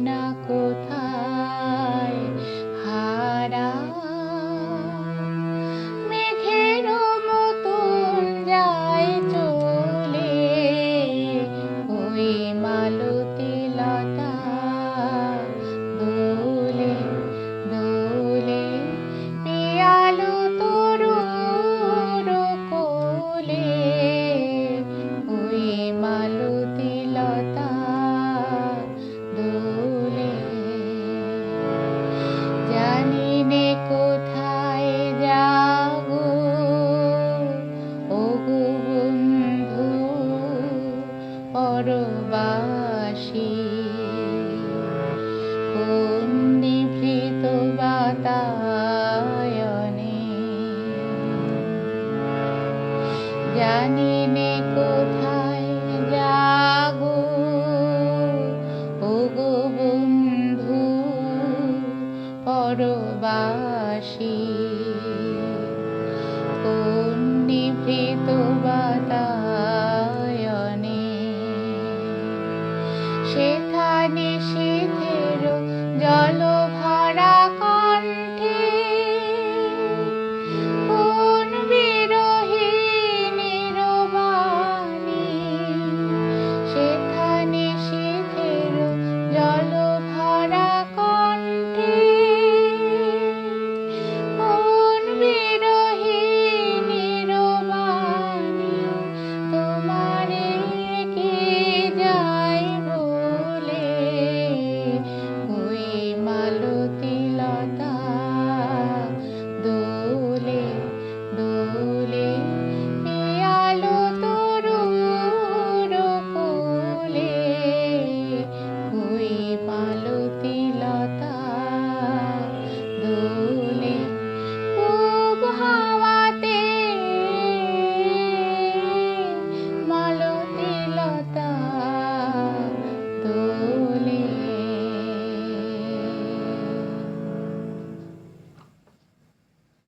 না কোথায়? হারা। মেঘের মতো যায় চলে ওই মালো প্রবাসী। কোন নিভৃত বাতায়নে। কোথায় যাগো ওগো বন্ধু পরবাসী। কোন নিভৃত বলো